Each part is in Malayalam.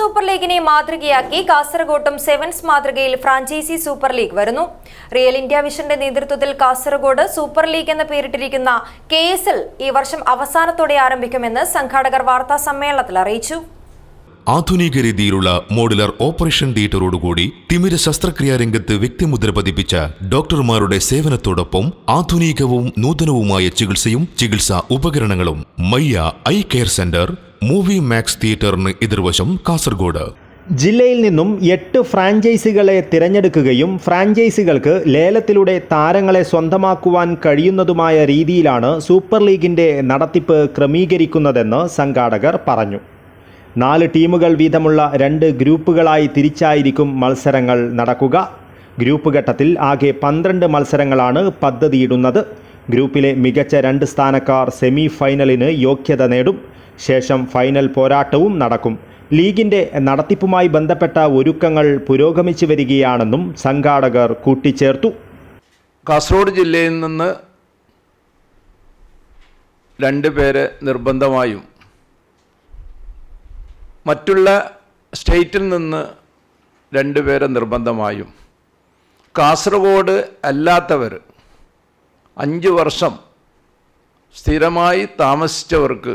സൂപ്പർ ലീഗിനെ മാതൃകയാക്കി കാസർഗോട്ടും സെവൻസ് മാതൃകയിൽ ഫ്രാഞ്ചൈസി സൂപ്പർ ലീഗ് വരുന്നു. റിയൽ ഇന്ത്യ വിഷന്റെ നേതൃത്വത്തിൽ കാസർഗോഡ് സൂപ്പർ ലീഗ് എന്ന് പേരിട്ടിരിക്കുന്ന കെ ഈ വർഷം അവസാനത്തോടെ ആരംഭിക്കുമെന്ന് സംഘാടകർ വാർത്താ സമ്മേളനത്തിൽ അറിയിച്ചു. ആധുനിക രീതിയിലുള്ള മോഡുലർ ഓപ്പറേഷൻ തിയേറ്ററോടുകൂടി തിമിര ശസ്ത്രക്രിയാ രംഗത്ത് വ്യക്തിമുദ്ര പതിപ്പിച്ച ഡോക്ടർമാരുടെ സേവനത്തോടൊപ്പം ആധുനികവും നൂതനവുമായ ചികിത്സയും ചികിത്സാ ഉപകരണങ്ങളും Mayya eye care centre movie max തിയേറ്ററിന് എതിർവശം കാസർഗോഡ്. ജില്ലയിൽ നിന്നും എട്ട് ഫ്രാഞ്ചൈസികളെ തിരഞ്ഞെടുക്കുകയും ഫ്രാഞ്ചൈസികൾക്ക് ലേലത്തിലൂടെ താരങ്ങളെ സ്വന്തമാക്കുവാൻ കഴിയുന്നതുമായ രീതിയിലാണ് സൂപ്പർ ലീഗിന്റെ നടത്തിപ്പ് ക്രമീകരിക്കുന്നതെന്ന് സംഘാടകർ പറഞ്ഞു. നാല് ടീമുകൾ വീതമുള്ള രണ്ട് ഗ്രൂപ്പുകളായി തിരിച്ചായിരിക്കും മത്സരങ്ങൾ നടക്കുക. ഗ്രൂപ്പ് ഘട്ടത്തിൽ ആകെ പന്ത്രണ്ട് മത്സരങ്ങളാണ് പദ്ധതിയിടുന്നത്. ഗ്രൂപ്പിലെ മികച്ച രണ്ട് സ്ഥാനക്കാർ സെമി ഫൈനലിന് യോഗ്യത നേടും. ശേഷം ഫൈനൽ പോരാട്ടവും നടക്കും. ലീഗിന്റെ നടത്തിപ്പുമായി ബന്ധപ്പെട്ട ഒരുക്കങ്ങൾ പുരോഗമിച്ചു വരികയാണെന്നും സംഘാടകർ കൂട്ടിച്ചേർത്തു. കാസർഗോഡ് ജില്ലയിൽ നിന്ന് രണ്ട് പേര് നിർബന്ധമായും മറ്റുള്ള സ്റ്റേറ്റിൽ നിന്ന് രണ്ട് പേരെ നിർബന്ധമായും. കാസർഗോഡ് അല്ലാത്തവർ അഞ്ച് വർഷം സ്ഥിരമായി താമസിച്ചവർക്ക്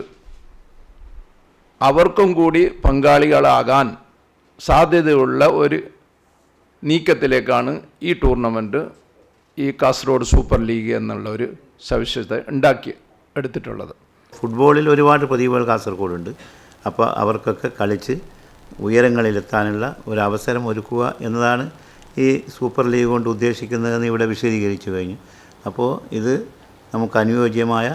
അവർക്കും കൂടി പങ്കാളികളാകാൻ സാധ്യതയുള്ള ഒരു നീക്കത്തിലേക്കാണ് ഈ ടൂർണമെന്റ് ഈ കാസർഗോഡ് സൂപ്പർ ലീഗ് എന്നുള്ള ഒരു സവിശേഷത ഉണ്ടാക്കി എടുത്തിട്ടുള്ളത്. ഫുട്ബോളിൽ ഒരുപാട് പ്രതിഭകൾ കാസർഗോഡുണ്ട്. അപ്പോൾ അവർക്കൊക്കെ കളിച്ച് ഉയരങ്ങളിലെത്താനുള്ള ഒരു അവസരം ഒരുക്കുക എന്നതാണ് ഈ സൂപ്പർ ലീഗ് കൊണ്ട് ഉദ്ദേശിക്കുന്നതെന്ന് ഇവിടെ വിശദീകരിച്ചു കഴിഞ്ഞു. അപ്പോൾ ഇത് നമുക്ക് അനുയോജ്യമായ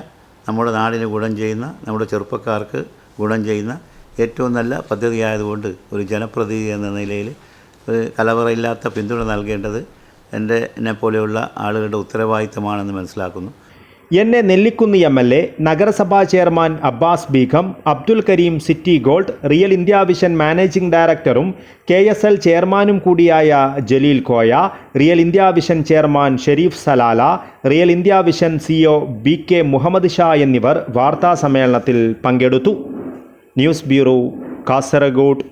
നമ്മുടെ നാടിന് ഗുണം ചെയ്യുന്ന നമ്മുടെ ചെറുപ്പക്കാർക്ക് ഗുണം ചെയ്യുന്ന ഏറ്റവും നല്ല പദ്ധതിയായതുകൊണ്ട് ഒരു ജനപ്രതിനിധി എന്ന നിലയിൽ ഒരു കലവറയില്ലാത്ത പിന്തുണ നൽകേണ്ടത് എന്റെ എന്നെ പോലെയുള്ള ആളുകളുടെ ഉത്തരവാദിത്തമാണെന്ന് മനസ്സിലാക്കുന്നു. N A Nellikkunnu M L A നഗരസഭാ chairman Abbas Begum Abdul Kareem city gold real India vision managing ഡയറക്ടറും കെ എസ് എൽ ചെയർമാനും കൂടിയായ Jaleel Koya real India vision chairman Sharif Salalah real India vision CEO B K Muhammad Shah എന്നിവർ വാർത്താ സമ്മേളനത്തിൽ പങ്കെടുത്തു. News bureau Kasaragod.